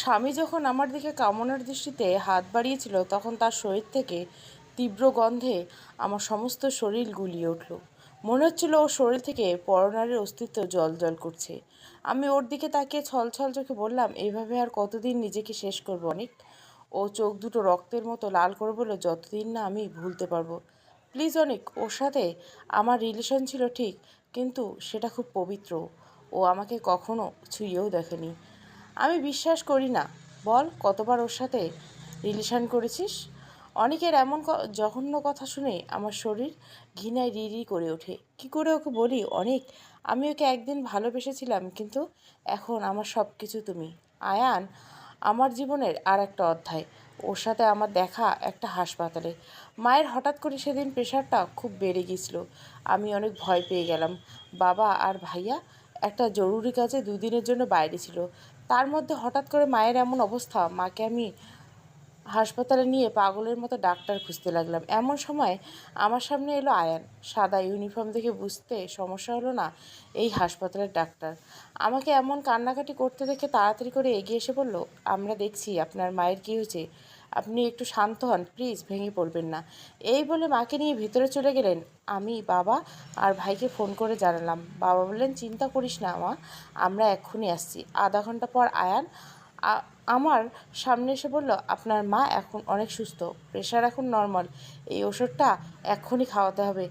স্বামী যখন আমার দিকে কামনার দৃষ্টিতে হাত বাড়িয়েছিল, তখন তার শরীর থেকে তীব্র গন্ধে আমার সমস্ত শরীর গুলিয়ে উঠল। মনে হচ্ছিল ওর শরীর থেকে পরনারের অস্তিত্ব জল জল করছে। আমি ওর দিকে তাকিয়ে ছল ছল চোখে বললাম, এইভাবে আর কতদিন নিজেকে শেষ করব অনেক? ও চোখ দুটো রক্তের মতো লাল করে বলল, যতদিন না আমি ভুলতে পারব। প্লিজ অনেক, ওর সাথে আমার রিলেশন ছিল ঠিক, কিন্তু সেটা খুব পবিত্র। ও আমাকে কখনো ছুঁয়েও দেখেনি। আমি বিশ্বাস করি না। বল, কতবার ওর সাথে রিলেশন করেছিস? অনেকের এমন জঘন্য কথা শুনে আমার শরীর ঘৃণায় রি রি করে ওঠে। কি করে ওকে বলি? অনেক। আমি ওকে একদিন ভালোবেসেছিলাম, কিন্তু এখন আমার সব কিছু তুমি। আয়ান, আমার জীবনের আর একটা অধ্যায়। ওর সাথে আমার দেখা একটা হাসপাতালে। মায়ের হঠাৎ করে সেদিন প্রেশারটা খুব বেড়ে গিয়েছিল। আমি অনেক ভয় পেয়ে গেলাম। বাবা আর ভাইয়া একটা জরুরি কাজে দুদিনের জন্য বাইরে ছিল। তার মধ্যে হঠাৎ করে মায়ের এমন অবস্থা, মাকে আমি হাসপাতালে নিয়ে পাগলের মতো ডাক্তার খুঁজতে লাগলাম। এমন সময় আমার সামনে এলো আয়ান। সাদা ইউনিফর্ম দেখে বুঝতে সমস্যা হলো না এই হাসপাতালের ডাক্তার। আমাকে এমন কান্নাকাটি করতে দেখে তাড়াতাড়ি করে এগিয়ে এসে বলল, আমরা দেখছি, আপনার মায়ের কী হয়েছে? আপনি একটু শান্ত হন প্লিজ ভেঙে পড়বেন না। এই বলে মাকে নিয়ে ভিতরে চলে গেলেন। আমি, বাবা আর ভাইকে ফোন করে জানালাম। বাবা বললেন, চিন্তা করিস না মা, আমরা এক্ষুনি আসছি। আধা ঘণ্টা পর আয়ান আমার সামনে এসে বলল, আপনার মা এখন অনেক সুস্থ প্রেশার এখন নর্মাল এই ওষুধটা এক্ষুনি খাওয়াতে হবে।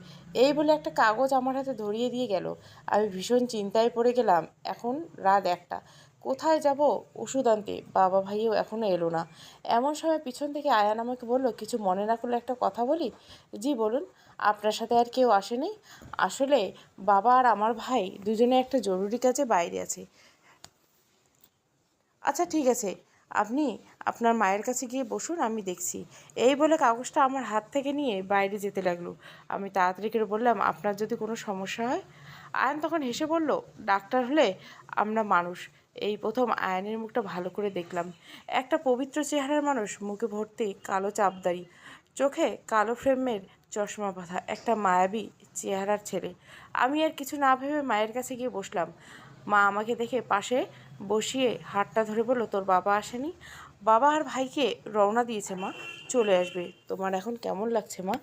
এই বলে একটা কাগজ আমার হাতে ধরিয়ে দিয়ে গেল। আমি ভীষণ চিন্তায় পড়ে গেলাম। এখন রাত একটা। কোথায় যাব? ওষুধ আনতে। বাবা ভাইও এখনও এলো না। এমন সময় পিছন থেকে আয়ান আমাকে বলল, কিছু মনে না করলে একটা কথা বলি? জি, বলুন। আপনার সাথে আর কেউ আসেনি? আসলে বাবা আর আমার ভাই দুজনে একটা জরুরি কাজে বাইরে আছে। আচ্ছা ঠিক আছে। আপনি আপনার মায়ের কাছে গিয়ে বসুন, আমি দেখছি। এই বলে কাগজটা আমার হাত থেকে নিয়ে বাইরে যেতে লাগল। আমি তাড়াতাড়ি করে বললাম, আপনার যদি কোনো সমস্যা হয়? আয়ন তখন হেসে বলল, ডাক্তার হলে আমরা মানুষ। এই প্রথম আয়নের মুখটা ভালো করে দেখলাম। একটা পবিত্র চেহারার মানুষ মুখে ভর্তি কালো চাপদারি চোখে কালো ফ্রেমের চশমা বাঁধা একটা মায়াবী চেহারার ছেলে। আমি আর কিছু না ভেবে মায়ের কাছে গিয়ে বসলাম। মা আমাকে দেখে পাশে বসিয়ে হাতটা ধরে বলল, তোর বাবা আসেনি? বাবা আর ভাইকে রওনা দিয়েছে মা, চলে আসবে। তোমার এখন কেমন লাগছে মা?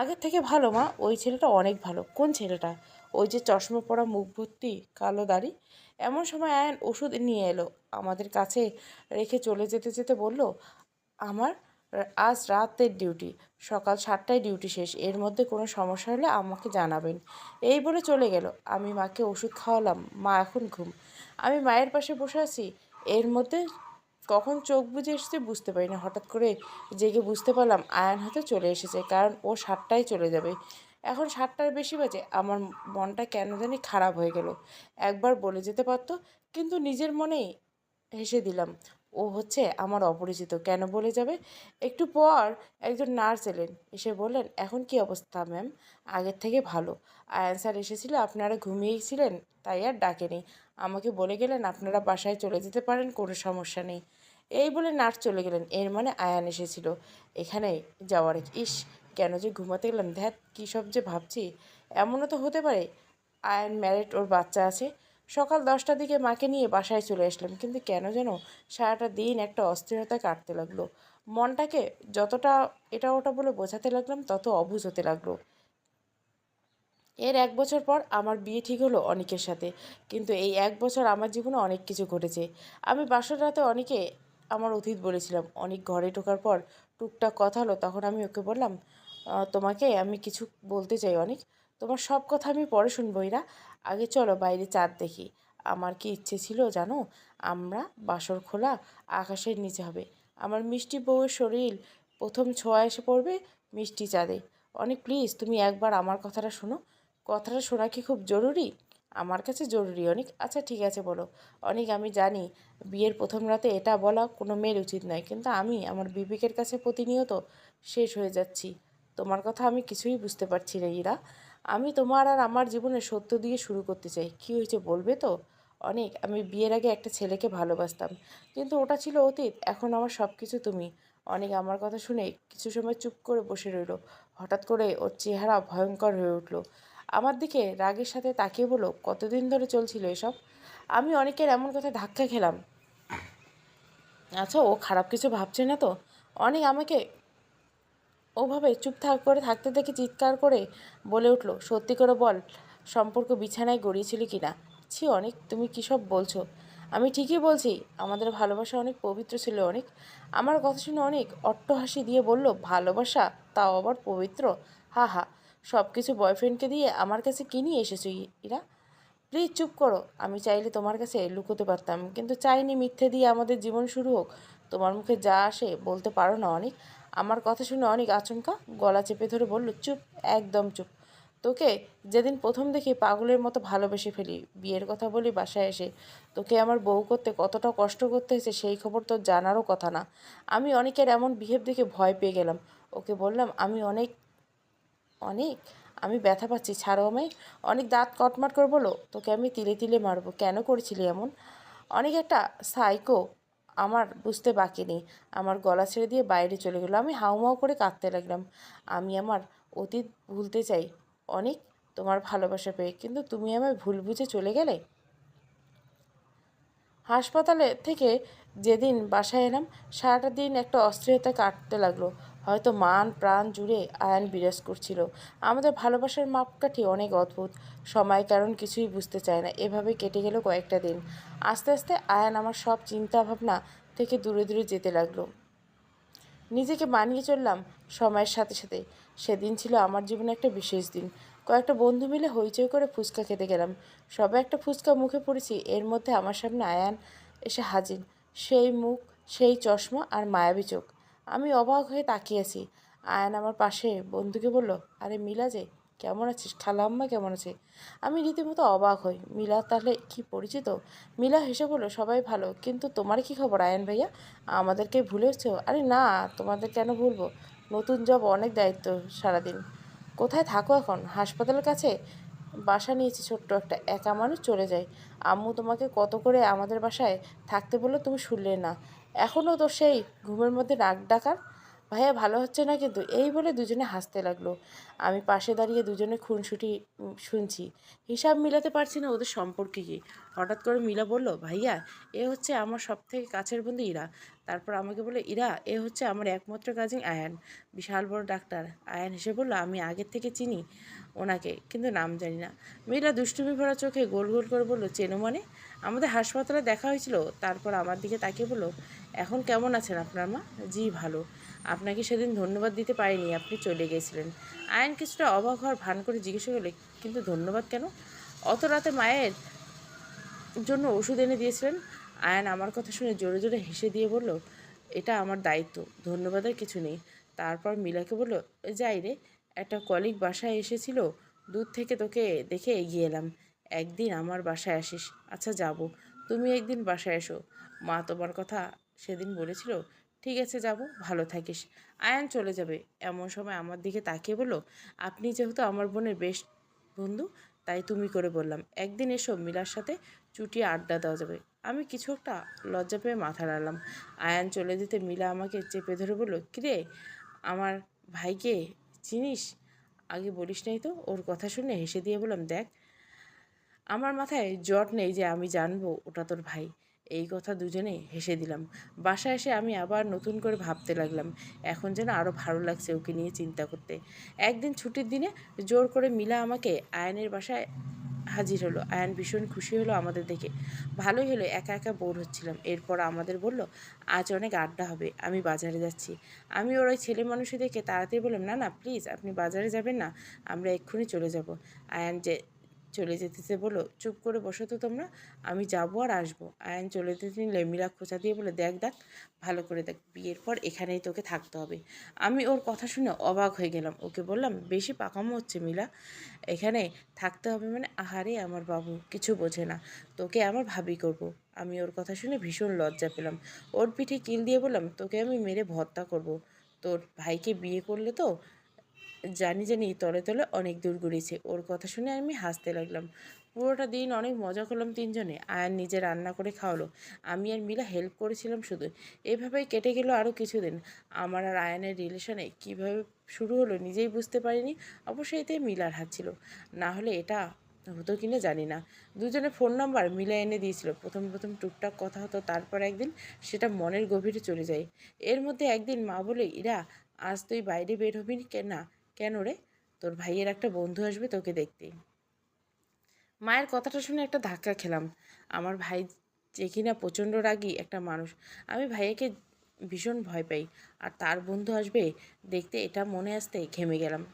আগের থেকে ভালো মা, ওই ছেলেটা অনেক ভালো। কোন ছেলেটা? ওই যে চশমা পরা মুখ ভর্তি কালো দাড়ি এমন সময় আয়ন ওষুধ নিয়ে এলো, আমাদের কাছে রেখে চলে যেতে যেতে বলল, আমার আজ রাতের ডিউটি, সকাল সাতটায় ডিউটি শেষ, এর মধ্যে কোনো সমস্যা হলে আমাকে জানাবেন। এই বলে চলে গেল। আমি মাকে ওষুধ খাওয়ালাম, মা এখন ঘুম। আমি মায়ের পাশে বসে আছি, এর মধ্যে কখন চোখ বুজে এসেছে বুঝতে পারি না। হঠাৎ করে জেগে বুঝতে পারলাম আয়ান হয়তো চলে এসেছে, কারণ ও সাতটায় চলে যাবে। এখন সাতটার বেশি বাজে, আমার মনটা কেন জানি খারাপ হয়ে গেল। একবার বলে যেতে পারতো, কিন্তু নিজের মনেই হেসে দিলাম, ও হচ্ছে আমার অপরিচিত, কেন বলে যাবে? একটু পর একজন নার্স এলেন, এসে বললেন, এখন কি অবস্থা ম্যাম? আগের থেকে ভালো। আয়ান স্যার এসেছিল, আপনারা ঘুমিয়েছিলেন, তাই আর ডাকেনি। আমাকে বলে গেলেন, আপনারা বাসায় চলে যেতে পারেন, কোনো সমস্যা নেই। এই বলে নার্স চলে গেলেন, এর মানে আয়ান এসেছিল। এখানে যাওয়ার ইস কেন যে ঘুমাতে গেলাম? ধ্যাত কী সব যে ভাবছি এমনও তো হতে পারে। আয়ন ম্যারিড ওর বাচ্চা আছে। সকাল দশটার দিকে মাকে নিয়ে বাসায় চলে আসলাম। কিন্তু কেন যেন সারাটা দিন একটা অস্থিরতা কাটতে লাগল। মনটাকে যতটা এটা ওটা বলে বোঝাতে লাগলাম তত অবুঝ হতে লাগল। এর এক বছর পর আমার বিয়ে ঠিক হলো অনেকের সাথে। কিন্তু এই এক বছর আমার জীবনে অনেক কিছু ঘটেছে। আমি বাসর রাতে অনেকে আমার অতীত বলেছিলাম। অনেক ঘরে ঢোকার পর টুকটাক কথা হলো তখন আমি ওকে বললাম "আহ, তোমাকে আমি কিছু বলতে চাই অনেক। তোমার সব কথা আমি পরে শুনব এরা আগে চলো বাইরে চাঁদ দেখি। আমার কি ইচ্ছে ছিল জানো? আমরা বাসর খোলা আকাশের নিচে হবে। আমার মিষ্টি বউয়ের শরীর প্রথম ছোঁয়া এসে পড়বে মিষ্টি চাঁদে। অনেক, প্লিজ তুমি একবার আমার কথাটা শোনো। কথাটা শোনা কি খুব জরুরি? আমার কাছে জরুরি অনেক। আচ্ছা ঠিক আছে, বলো। অনেক, আমি জানি বিয়ের প্রথম রাতে এটা বলা কোনো মেয়ের উচিত নয়, কিন্তু আমি, আমার বিবেকের কাছে প্রতিনিয়ত শেষ হয়ে যাচ্ছি। তোমার কথা আমি কিছুই বুঝতে পারছি না, ইরা। আমি তোমার আর আমার জীবনে সত্য দিয়ে শুরু করতে চাই। কী হয়েছে বলবে তো? অনেক। আমি বিয়ের আগে একটা ছেলেকে ভালোবাসতাম। কিন্তু ওটা ছিল অতীত। এখন আমার সব কিছু তুমি। অনেক, আমার কথা শুনে কিছু সময় চুপ করে বসে রইল। হঠাৎ করে ওর চেহারা ভয়ঙ্কর হয়ে উঠল। আমার দিকে রাগের সাথে তাকিয়ে বলো, কতদিন ধরে চলছিল এসব? আমি অনেকের এমন কথা ধাক্কা খেলাম। আচ্ছা ও খারাপ কিছু ভাবছে না তো? অনেক, আমাকে ওভাবে চুপ থাক করে থাকতে দেখে চিৎকার করে বলে উঠল, সত্যি করে বল, সম্পর্ক বিছানায় গড়িয়েছিলি কি না? ছি, অনেক, তুমি কী সব বলছো? আমি ঠিকই বলছি, আমাদের ভালোবাসা অনেক পবিত্র ছিল অনেক। আমার কথা শুনে অনেক অট্টহাসি দিয়ে বলল, ভালোবাসা, তাও আবার পবিত্র? হা হা সব কিছু বয়ফ্রেন্ডকে দিয়ে আমার কাছে কিনি এসেছ ইরা? প্লিজ চুপ করো, আমি চাইলে তোমার কাছে লুকোতে পারতাম, কিন্তু চাইনি মিথ্যে দিয়ে আমাদের জীবন শুরু হোক। তোমার মুখে যা আসে বলতে পারো না অনেক। আমার কথা শুনে অনেক আচমকা গলা চেপে ধরে বলল, চুপ, একদম চুপ। তোকে যেদিন প্রথম দেখি পাগলের মতো ভালোবেসে ফেলি, বিয়ের কথা বলি বাসায় এসে, তোকে আমার বউ করতে কতটা কষ্ট করতে হয়েছে সেই খবর তোর জানারও কথা না। আমি অনেকের এমন বিহেভ দেখে ভয় পেয়ে গেলাম। ওকে বললাম, আমি অনেক অনেক? আমি ব্যথা পাচ্ছি, ছাড়ো আমায়। অনেক দাঁত কটমাট করে বলো তোকে আমি তিলে তিলে মারবো। কেন করেছিলি এমন? অনেক একটা সাইকো আমার বুঝতে বাকি নেই। আমার গলা ছেড়ে দিয়ে বাইরে চলে গেলো। আমি হাউমাউ করে কাঁদতে লাগলাম। আমি আমার অতীত ভুলতে চাই। অনেক তোমার ভালোবাসা পেয়ে। কিন্তু তুমি আমায় ভুল বুঝে চলে গেলে? হাসপাতালে থেকে যেদিন বাসায় এলাম, সারাটা দিন একটা অস্থিরতা কাটতে লাগল। হয়তো মান, প্রাণ জুড়ে আয়ান বিরাজ করছিল। আমাদের ভালোবাসার মাপকাঠি অনেক অদ্ভুত। সময় কারণ কিছুই বুঝতে চায় না। এভাবে কেটে গেল কয়েকটা দিন। আস্তে আস্তে আয়ান আমার সব চিন্তা ভাবনা থেকে দূরে দূরে যেতে লাগল। নিজেকে মানিয়ে চললাম সময়ের সাথে সাথে। সেদিন ছিল আমার জীবনে একটা বিশেষ দিন। কয়েকটা বন্ধু মিলে হইচই করে ফুচকা খেতে গেলাম। সবে একটা ফুচকা মুখে পড়েছি। এর মধ্যে আমার সামনে আয়ান এসে হাজির। সেই মুখ, সেই চশমা আর মায়াবী চোখ। আমি অবাক হয়ে তাকিয়ে আছি। আয়ান আমার পাশে বন্ধুকে বলল, আরে মিলা যে কেমন আছিস? খালাম্মা কেমন আছে? আমি রীতিমতো অবাক হই। মিলা তাহলে কি পরিচিত? মিলা হেসে বলল, সবাই ভালো, কিন্তু তোমার কি খবর আয়ন ভাইয়া? আমাদেরকে ভুলেছো আরে না, তোমাদের কেন ভুলবো? নতুন জব অনেক দায়িত্ব সারাদিন। কোথায় থাকো এখন? হাসপাতালের কাছে? বাসা নিয়েছি, ছোট্ট একটা একা মানুষ চলে যায় আম্মু তোমাকে কত করে আমাদের বাসায় থাকতে বলল তুমি শুনলে না। এখনও তো সেই ঘুমের মধ্যে নাক ডাকার। ভাইয়া ভালো হচ্ছে না কিন্তু? এই বলে দুজনে হাসতে লাগল। আমি পাশে দাঁড়িয়ে দুজনে খুনসুটি শুনছি। হিসাব মিলাতে পারছি না ওদের সম্পর্কে কি? হঠাৎ করে মিলা বলল, ভাইয়া, এ হচ্ছে আমার সব থেকে কাছের বন্ধু ইরা। তারপর আমাকে বলে ইরা, এ হচ্ছে আমার একমাত্র কাজিন আয়ান, বিশাল বড় ডাক্তার। আয়ান হেসে বলল, আমি আগের থেকে চিনি ওনাকে, কিন্তু নাম জানি না। মিলা দুষ্টুমি ভরা চোখে গোল গোল করে বলল, চেনো মানে? আমাদের হাসপাতালে দেখা হয়েছিল, তারপর আমার দিকে তাকিয়ে বলল এখন কেমন আছেন আপনার মা? জি, ভালো। আপনাকে সেদিন ধন্যবাদ দিতে পারিনি, আপনি চলে গেছিলেন। আয়ন কিছুটা অবাক হওয়ার ভান করে জিজ্ঞেস করলে, কিন্তু ধন্যবাদ কেন? অত রাতে মায়ের জন্য ওষুধ এনে দিয়েছিলেন। আয়ন আমার কথা শুনে জোরে জোরে হেসে দিয়ে বলল, এটা আমার দায়িত্ব, ধন্যবাদের কিছু নেই। তারপর মিলাকে বলল, যাই রে, একটা কলিগ বাসায় এসেছিল, দূর থেকে তোকে দেখে এগিয়ে এলাম। একদিন আমার বাসায় আসিস। আচ্ছা যাব। তুমি একদিন বাসায় এসো। মা, তোমার কথা সেদিন বলেছিল, ঠিক আছে যাব, ভালো থাকিস। আয়ান চলে যাবে। এমন সময় আমার দিকে তাকিয়ে বলল, আপনি যেহেতু আমার বোনের বেস্ট বন্ধু, তাই তুমি করে বললাম। একদিন এসো মিলার সাথে চুটি আড্ডা দেওয়া যাবে। আমি কিছু একটা লজ্জা পেয়ে মাথা নাড়লাম। আয়ান চলে যেতে মিলা আমাকে চেপে ধরে বলল, কিরে, আমার ভাইকে চিনিস? আগে বলিস নাই তো? ওর কথা শুনে হেসে দিয়ে বললাম, দেখ, আমার মাথায় জট নেই যে আমি জানব ওটা তোর ভাই। এই কথা দুজনে হেসে দিলাম। বাসায় এসে আমি আবার নতুন করে ভাবতে লাগলাম, এখন যেন আরও ভালো লাগছে ওকে নিয়ে চিন্তা করতে। একদিন ছুটির দিনে জোর করে মিলা আমাকে আয়নের বাসায় হাজির হলো। আয়ান ভীষণ খুশি হলো আমাদের দেখে। ভালোই হলো, একা একা বোর হচ্ছিলাম। এরপর আমাদের বলল, আজ অনেক আড্ডা হবে, আমি বাজারে যাচ্ছি। আমি ওর ওই ছেলে মানুষই দেখে তাড়াতাড়ি বললাম, না না প্লিজ আপনি বাজারে যাবেন না, আমরা এক্ষুনি চলে যাব। আয়ান যে চলে যেতেছে বলো, চুপ করে বসো তো তোমরা, আমি যাব আর আসব আয়ান চলে যেতে নিলে মীরা খোঁচা দিয়ে বলে, দেখ দেখ, ভালো করে দেখ, বিয়ের পর এখানেই তোকে থাকতে হবে আমি ওর কথা শুনে অবাক হয়ে গেলাম, ওকে বললাম, বেশি পাকামো হচ্ছে মিলা, এখানে থাকতে হবে মানে আহারে, আমার বাবু, কিছু বোঝে না, তোকে আমার ভাবি করব। আমি ওর কথা শুনে ভীষণ লজ্জা পেলাম ওর পিঠে কিল দিয়ে বললাম, তোকে আমি মেরে ভর্তা করব। তোর ভাইকে বিয়ে করলে তো জানি জানি তলে তলে অনেক দূর গড়িয়েছে ওর কথা শুনে আমি হাসতে লাগলাম। পুরোটা দিন অনেক মজা করলাম তিনজনে। আয়ান নিজে রান্না করে খাওয়ালো। আমি আর মিলা হেল্প করেছিলাম শুধু। এভাবেই কেটে গেল আরও কিছুদিন। আমার আর আয়ানের রিলেশনে কীভাবে শুরু হলো নিজেই বুঝতে পারিনি। অবশ্যই এতে মিলার হাত ছিল। না হলে এটা হতো কিনা জানি না। দুজনে ফোন নাম্বার মিলে এনে দিয়েছিল। প্রথম প্রথম টুকটাক কথা হতো, তারপর একদিন সেটা মনের গভীরে চলে যায়। এর মধ্যে একদিন মা বলে, ইরা, আজ তুই বাইরে বের হবি না কেন রে? তোর ভাইয়ের একটা বন্ধু আসবে তোকে দেখতে মায়ের কথাটা শুনে একটা ধাক্কা খেলাম। আমার ভাই যে কিনা প্রচণ্ড রাগী একটা মানুষ। আমি ভাইয়াকে ভীষণ ভয় পাই। আর তার বন্ধু আসবে দেখতে এটা মনে আসতে ঘেমে গেলাম।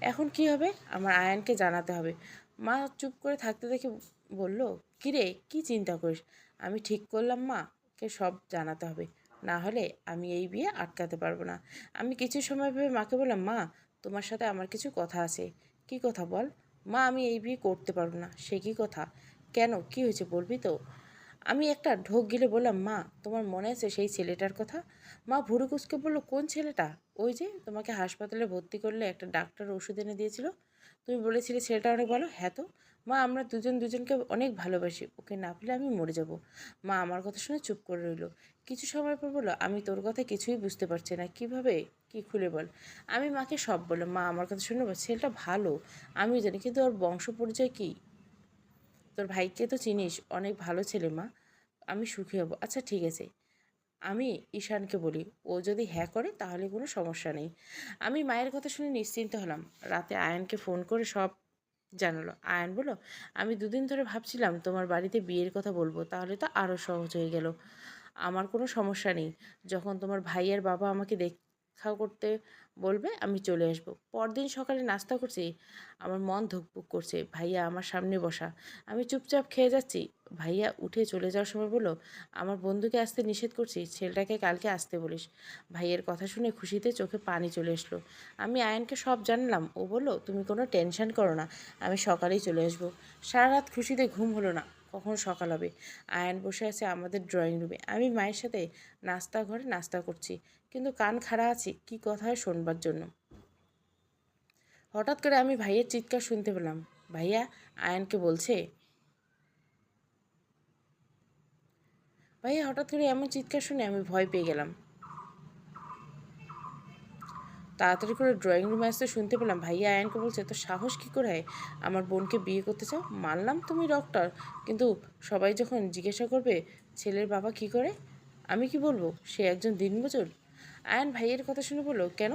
এখন কি হবে? আমার আয়ানকে জানাতে হবে। মা চুপ করে থাকতে দেখে বলল, কিরে, কি চিন্তা করিস? আমি ঠিক করলাম মা কে সব জানাতে হবে। না হলে আমি এই বিয়ে আটকাতে পারব না। আমি কিছু সময় ভেবে মাকে বললাম, মা তোমার সাথে আমার কিছু কথা আছে। কি কথা বল? মা, আমি এই বিয়ে করতে পারব না। সে কি কথা? কেন? কি হয়েছে বলবি তো? আমি একটা ঢোক গিলে বললাম, মা, তোমার মনে আছে সেই ছেলেটার কথা? মা ভুরু কুচকে বলল, কোন ছেলেটা? ওই যে তোমাকে হাসপাতালে ভর্তি করলে একটা ডাক্তার ওষুধ এনে দিয়েছিল। তুমি বলেছিলে ছেলেটা অনেক ভালো? হ্যাঁ তো। মা, আমরা দুজন দুজনকে অনেক ভালোবাসি। ওকে না পেলে আমি মরে যাব। মা আমার কথা শুনে চুপ করে রইল। কিছু সময় পর বলল, আমি তোর কথা কিছুই বুঝতে পারছি না। কীভাবে? কি খুলে বল? আমি মাকে সব বললাম, মা, আমার কথা শুনে ছেলেটা ভালো, আমিও জানি, কিন্তু ওর বংশ পরিচয় কী? তোর ভাইকে তো চিনিস, অনেক ভালো ছেলে, মা, আমি সুখী হব। আচ্ছা ঠিক আছে, আমি ঈশানকে বলি, ও যদি হ্যাঁ করে, তাহলে কোনো সমস্যা নেই। আমি মায়ের কথা শুনে নিশ্চিন্ত হলাম। রাতে আয়নকে ফোন করে সব জানালো। আয়ন বলো আমি দুদিন ধরে ভাবছিলাম তোমার বাড়িতে বিয়ের কথা বলব, তাহলে তো আরও সহজ হয়ে গেল। আমার কোনো সমস্যা নেই। যখন তোমার ভাইয়ের বাবা আমাকে দেখা করতে বলবে, আমি চলে আসব। পরদিন সকালে নাস্তা করছি, আমার মন ধুকপুক করছে, ভাইয়া, আমার সামনে বসা। আমি চুপচাপ খেয়ে যাচ্ছি, ভাইয়া, উঠে চলে যাওয়ার সময় বলল, আমার বন্ধুকে আসতে নিষেধ করছি, ছেলেটাকে কালকে আসতে বলিস। ভাইয়ের কথা শুনে খুশিতে চোখে পানি চলে আসলো আমি আয়নকে সব জানলাম, ও বলল, তুমি কোনো টেনশন করো না, আমি সকালেই চলে আসব। সারা রাত খুশিতে ঘুম হলো না, কখন সকাল হবে। আয়ন বসে আছে আমাদের ড্রয়িং রুমে, আমি মায়ের সাথে নাস্তা ঘরে নাস্তা করছি। কিন্তু কান খাড়া আছি, কী কথা হয় শোনবার জন্য? হঠাৎ করে আমি ভাইয়ের চিৎকার শুনতে পেলাম। ভাইয়া আয়নকে বলছে, ভাইয়া, হঠাৎ করে এমন চিৎকার শুনে আমি ভয় পেয়ে গেলাম। তাড়াতাড়ি করে ড্রয়িং রুমে আসতে শুনতে পেলাম। ভাইয়া আয়নকে বলছে তো সাহস কী করে? হয় আমার বোনকে বিয়ে করতে চাও? মানলাম তুমি ডক্টর, কিন্তু সবাই যখন জিজ্ঞাসা করবে, ছেলের বাবা কি করে? আমি কি বলব? সে একজন দিনমজুর। আয়ন ভাইয়ের কথা শুনে বলল, কেন?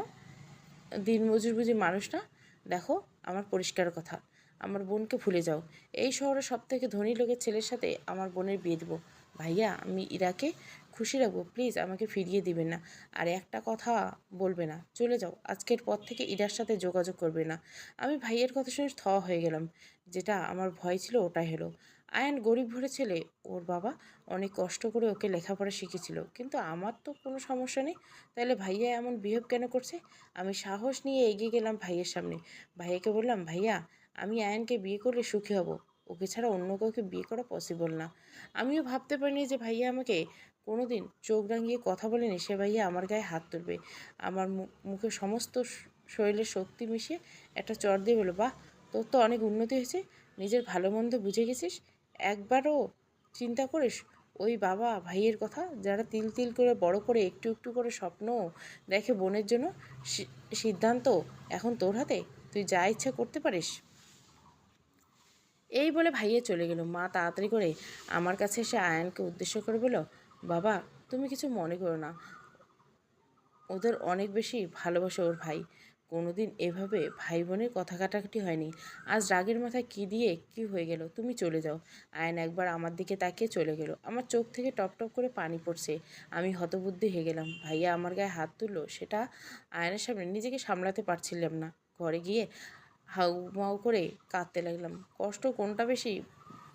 দিনমজুর বুঝি মানুষ না? দেখো, আমার পরিষ্কার কথা। আমার বোনকে ভুলে যাও। এই শহরের সব থেকে ধনী লোকের ছেলের সাথে আমার বোনের বিয়ে দেবো। ভাইয়া, আমি ইরাকে খুশি রাখব। প্লিজ, আমাকে ফিরিয়ে দিবেন না। আর একটা কথা বলবে না। চলে যাও। আজকের পর থেকে ইরার সাথে যোগাযোগ করবে না। আমি ভাইয়ের কথা শুনে থ হয়ে গেলাম। যেটা আমার ভয় ছিল, ওটাই হলো। আয়ান গরিব ঘরে ছেলে। ওর বাবা অনেক কষ্ট করে ওকে লেখাপড়া শিখেছিল কিন্তু আমার তো কোনো সমস্যা নেই। তাহলে ভাইয়া এমন বিহেভ কেন করছে? আমি সাহস নিয়ে এগিয়ে গেলাম ভাইয়ের সামনে। ভাইয়াকে বললাম, ভাইয়া, আমি আয়নকে বিয়ে করলে সুখী হব। ওকে ছাড়া অন্য কাউকে বিয়ে করা পসিবল না। আমিও ভাবতে পারিনি যে ভাইয়া আমাকে কোনো দিন চোখ রাঙিয়ে কথা বলেনি। সে ভাইয়া আমার গায়ে হাত তুলবে। আমার মুখে সমস্ত শরীরের শক্তি মিশিয়ে একটা চর দিয়ে বলো বাহ, তোর তো অনেক উন্নতি হয়েছে। নিজের ভালো মন্দ বুঝে গেছিস। একবারও চিন্তা করিস? ওই বাবা ভাইয়ের কথা? যারা তিল তিল করে, বড় করে, একটু একটু করে স্বপ্ন দেখে বোনের জন্য সিদ্ধান্ত এখন তোর হাতে? তুই যা ইচ্ছা করতে পারিস। এই বলে ভাইয়া চলে গেল। মা তাড়াতাড়ি করে আমার কাছে এসে আয়নকে উদ্দেশ্য করে বলল, বাবা, তুমি কিছু মনে করো না। ওদের অনেক বেশি ভালোবাসে ওর ভাই। কোনোদিন এভাবে ভাই বোনের কথা কাটাকাটি হয়নি। আজ রাগের মাথায় কি দিয়ে কি হয়ে গেল, তুমি চলে যাও। আয়ন একবার আমার দিকে তাকিয়ে চলে গেল। আমার চোখ থেকে টপ টপ করে পানি পড়ছে। আমি হতবুদ্ধি হয়ে গেলাম। ভাইয়া আমার গায়ে হাত তুললো, সেটা আয়নের সামনে নিজেকে সামলাতে পারছিলাম না। ঘরে গিয়ে হাউ মাউ করে কাঁদতে লাগলাম। কষ্ট কোনটা বেশি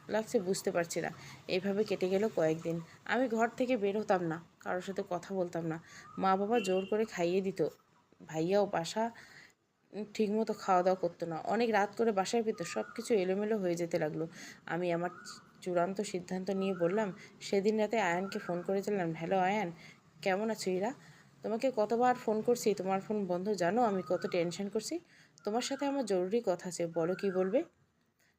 লাগছে বুঝতে পারছি না। এইভাবে কেটে গেল কয়েকদিন। আমি ঘর থেকে বের হতাম না, কারোর সাথে কথা বলতাম না। মা বাবা জোর করে খাইয়ে দিত। ভাইয়াও বাসা ঠিকমতো খাওয়া দাওয়া করতো না। অনেক রাত করে বাসায় পেত সব কিছু এলোমেলো হয়ে যেতে লাগল। আমি আমার চূড়ান্ত সিদ্ধান্ত নিয়ে বললাম, সেদিন রাতে আয়ানকে ফোন করেছিলাম, হ্যালো আয়ান, কেমন আছো ইরা? তোমাকে কতবার ফোন করছি, তোমার ফোন বন্ধ, জানো? আমি কত টেনশন করছি। তোমার সাথে আমার জরুরি কথা আছে, বলো কি বলবে?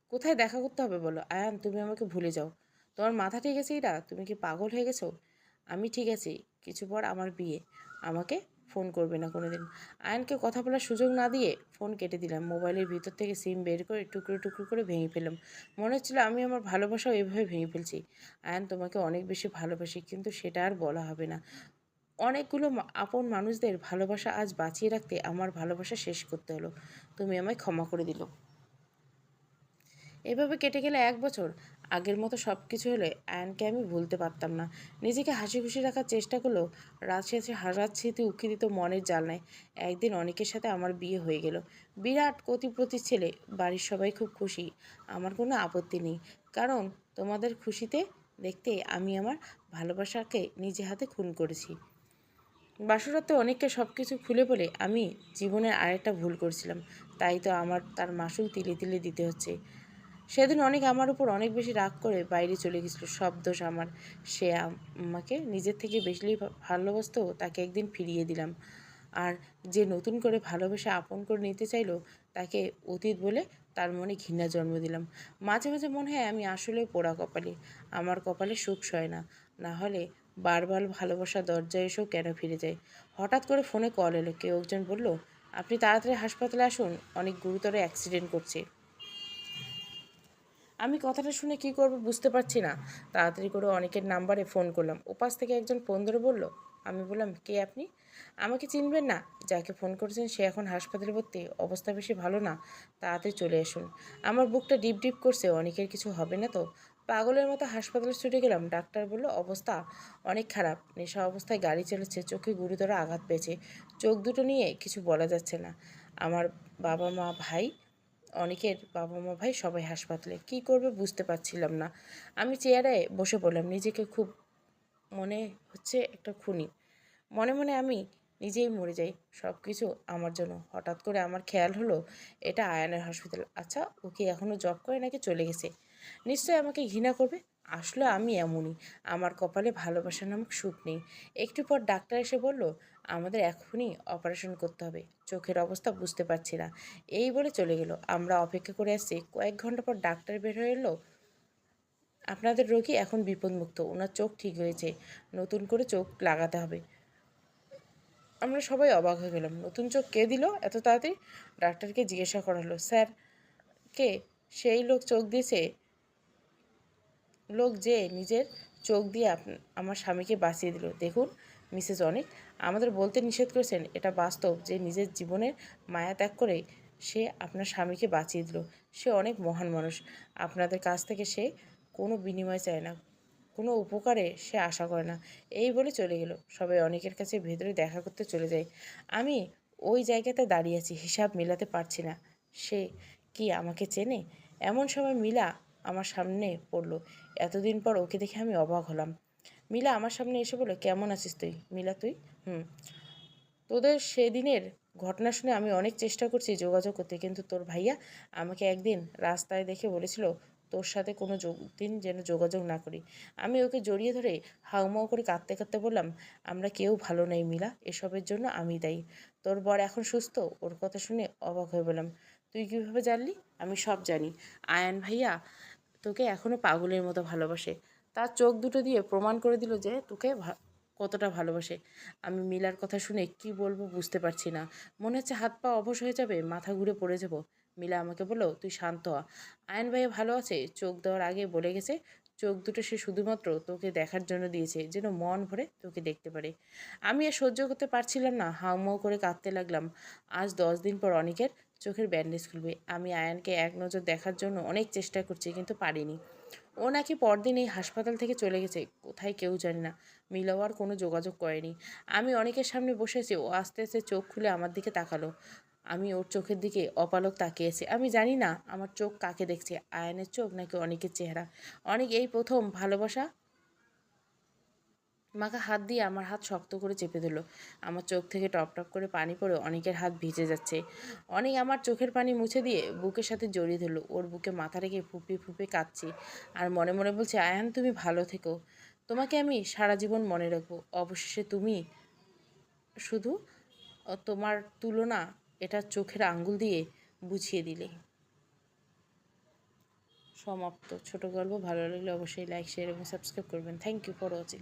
কোথায় দেখা করতে হবে, বলো? আয়ান, তুমি আমাকে ভুলে যাও। তোমার মাথা ঠিক আছে ইরা? তুমি কি পাগল হয়ে গেছো? আমি ঠিক আছি। কিছু পর আমার বিয়ে। আমাকে ফোন করবে না কোনোদিন। আয়নকে কথা বলার সুযোগ না দিয়ে ফোন কেটে দিলাম। মোবাইলের ভিতর থেকে সিম বের করে টুকরো টুকরো করে ভেঙে ফেললাম। মনে হচ্ছিল আমি আমার ভালোবাসাও এভাবে ভেঙে ফেলছি। আয়ন, তোমাকে অনেক বেশি ভালোবাসি, কিন্তু সেটা আর বলা হবে না। অনেকগুলো আপন মানুষদের ভালোবাসা আজ বাঁচিয়ে রাখতে আমার ভালোবাসা শেষ করতে হলো। তুমি আমায় ক্ষমা করে দিলো। এভাবে কেটে গেলে এক বছর। আগের মতো সব কিছু হলে আয়নকে আমি ভুলতে পারতাম না। নিজেকে হাসি খুশি রাখার চেষ্টা করলেও রাত শেষে হারাত স্মৃতি উক্ষিত মনের জ্বালনায় একদিন অনেকের সাথে আমার বিয়ে হয়ে গেল। বিরাট কোটিপতির ছেলে, বাড়ির সবাই খুব খুশি। আমার কোনো আপত্তি নেই। কারণ তোমাদের খুশিতে দেখতে আমি আমার ভালোবাসাকে নিজে হাতে খুন করেছি। বাসরাতে অনেককে সব কিছু খুলে বলে আমি জীবনের আরেকটা ভুল করছিলাম। তাই তো আমার, তার মাসুল তিলে তিলে দিতে হচ্ছে। সেদিন অনেক আমার উপর অনেক বেশি রাগ করে বাইরে চলে গেছিল। সব দোষ আমার। সে আমাকে নিজের থেকে বেশি ভালোবাসতো, তাকে একদিন ফিরিয়ে দিলাম। আর যে নতুন করে ভালোবেসে আপন করে নিতে চাইলো, তাকে অতীত বলে তার মনে ঘৃণা জন্ম দিলাম। মাঝে মাঝে মনে হয় আমি আসলে পোড়া কপালে। আমার কপালে সুখ সয় না। না হলে বারবার ভালোবাসা দরজায় এসেও কেন ফিরে যায়? হঠাৎ করে ফোনে কল এলো। কেউ একজন বলল, আপনি তাড়াতাড়ি হাসপাতালে আসুন। অনেক গুরুতর অ্যাক্সিডেন্ট করছে। আমি কথাটা শুনে কি করব বুঝতে পারছি না। তাড়াতাড়ি করে অনেকের নাম্বারে ফোন করলাম। ওপাশ থেকে একজন ফোন ধরে বলল, আমি বললাম, কে আপনি? আমাকে চিনবেন না। যাকে ফোন করেছেন সে এখন হাসপাতালে ভর্তি। অবস্থা বেশি ভালো না। তাড়াতাড়ি চলে আসুন। আমার বুকটা ডিপ ডিপ করছে, অনেকের কিছু হবে না তো? পাগলের মতো হাসপাতালে ছুটে গেলাম। ডাক্তার বলল, অবস্থা অনেক খারাপ। নেশা অবস্থায় গাড়ি চলেছে চোখে গুরুতর আঘাত পেয়েছে। চোখ দুটো নিয়ে কিছু বলা যাচ্ছে না। আমার বাবা মা ভাই অনেকের বাবা মা ভাই সবাই হাসপাতালে। কি করবে বুঝতে পারছিলাম না। আমি চেয়ারে বসে পড়লাম, নিজেকে খুব মনে হচ্ছে একটা খুনি। মনে মনে আমি নিজেই মরে যাই। সব কিছু আমার জন্য। হঠাৎ করে আমার খেয়াল হলো, এটা আয়ানের হসপিটাল। আচ্ছা ও কি এখনও জব করে নাকি চলে গেছে? নিশ্চয়ই আমাকে ঘৃণা করবে? আসলে আমি এমনই। আমার কপালে ভালোবাসা নামক সুখ নেই। একটু পর ডাক্তার এসে বলল আমাদের এখনই অপারেশন করতে হবে। চোখের অবস্থা বুঝতে পারছি না। এই বলে চলে গেল। আমরা অপেক্ষা করে আসছি। কয়েক ঘণ্টা পর ডাক্তার বের হয়ে এলো। আপনাদের রোগী এখন বিপদমুক্ত। ওনার চোখ ঠিক হয়েছে। নতুন করে চোখ লাগাতে হবে। আমরা সবাই অবাক হয়ে গেলাম। নতুন চোখ কে দিল? এত তাড়াতাড়ি? ডাক্তারকে জিজ্ঞাসা করা হলো, স্যার, কে? সেই লোক চোখ দিয়েছে। লোক যে নিজের চোখ দিয়ে আমার স্বামীকে বাঁচিয়ে দিল। দেখুন, মিসেস অনেক আমাদের বলতে নিষেধ করেছেন, এটা বাস্তব যে নিজের জীবনের মায়া ত্যাগ করে সে আপনার স্বামীকে বাঁচিয়ে দিল। সে অনেক মহান মানুষ। আপনাদের কাছ থেকে সে কোনো বিনিময় চায় না, কোনো উপকারে সে আশা করে না। এই বলে চলে গেল। সবাই অনেকের কাছে ভেতরে দেখা করতে চলে যায়। আমি ওই জায়গাতে দাঁড়িয়ে আছি, হিসাব মেলাতে পারছি না। সে কি আমাকে চেনে? এমন সময় মিলা আমার সামনে পড়ল। এতদিন পর ওকে দেখে আমি অবাক হলাম। মিলা আমার সামনে এসে বলল, কেমন আছিস তুই? মিলা তুই? হুম। তোদের সেদিনের ঘটনা শুনে আমি অনেক চেষ্টা করছি যোগাযোগ করতে, কিন্তু তোর ভাইয়া আমাকে একদিন রাস্তায় দেখে বলেছিল, তোর সাথে কোনো দিন যেন যোগাযোগ না করি। আমি ওকে জড়িয়ে ধরে হাউমাউ করে কাঁদতে কাঁদতে বললাম, আমরা কেউ ভালো নেই মিলা, এসবের জন্য আমি দায়ী। তোর বর এখন সুস্থ? ওর কথা শুনে অবাক হয়ে বললাম, তুই কীভাবে জানলি? আমি সব জানি। আয়ান ভাইয়া তোকে এখনও পাগলের মতো ভালোবাসে। তার চোখ দুটো দিয়ে প্রমাণ করে দিল যে তোকে কতটা ভালোবাসে। আমি মিলার কথা শুনে কি বলব বুঝতে পারছি না। মনে হচ্ছে হাত পা অবশ হয়ে যাবে, মাথা ঘুরে পড়ে যাব। মিলা আমাকে বলল, তুই শান্ত হ। আয়ন ভাইয়া ভালো আছে, চোখ দেওয়ার আগে বলে গেছে, চোখ দুটো সে শুধুমাত্র তোকে দেখার জন্য দিয়েছে, যেন মন ভরে তোকে দেখতে পারে। আমি আর সহ্য করতে পারছিলাম না, হাউমাউ করে কাঁদতে লাগলাম। আজ দশ দিন পর অনেকের চোখের ব্যান্ডেজ খুলবে। আমি আয়ানকে এক নজর দেখার জন্য অনেক চেষ্টা করছি, কিন্তু পারিনি। ও নাকি পরদিন এই হাসপাতাল থেকে চলে গেছে, কোথায় কেউ জানি না। মিলাও আর কোনো যোগাযোগ করেনি। আমি অনেকের সামনে বসেছি, ও আস্তে আস্তে চোখ খুলে আমার দিকে তাকালো। আমি ওর চোখের দিকে অপালক তাকিয়েছি। আমি জানি না আমার চোখ কাকে দেখছে, আয়নের চোখ নাকি অনেকের চেহারা। অনেক এই প্রথম ভালোবাসা মাকে হাত দিয়ে আমার হাত শক্ত করে চেপে দিল আমার চোখ থেকে টপ টপ করে পানি পড়ে অনেকের হাত ভিজে যাচ্ছে। অনেক আমার চোখের পানি মুছে দিয়ে বুকের সাথে জড়িয়ে ধরলো। ওর বুকে মাথা রেখে ফুপিয়ে ফুপিয়ে কাঁদছি আর মনে মনে বলছে, আয়ান, তুমি ভালো থেকো। তোমাকে আমি সারা জীবন মনে রাখব। অবশেষে তুমি শুধু তোমার তুলনা এটা চোখের আঙ্গুল দিয়ে বুঝিয়ে দিলে। সমাপ্ত। ছোট গল্প, ভালো লাগলে অবশ্যই লাইক শেয়ার এবং সাবস্ক্রাইব করবেন। Thank you for watching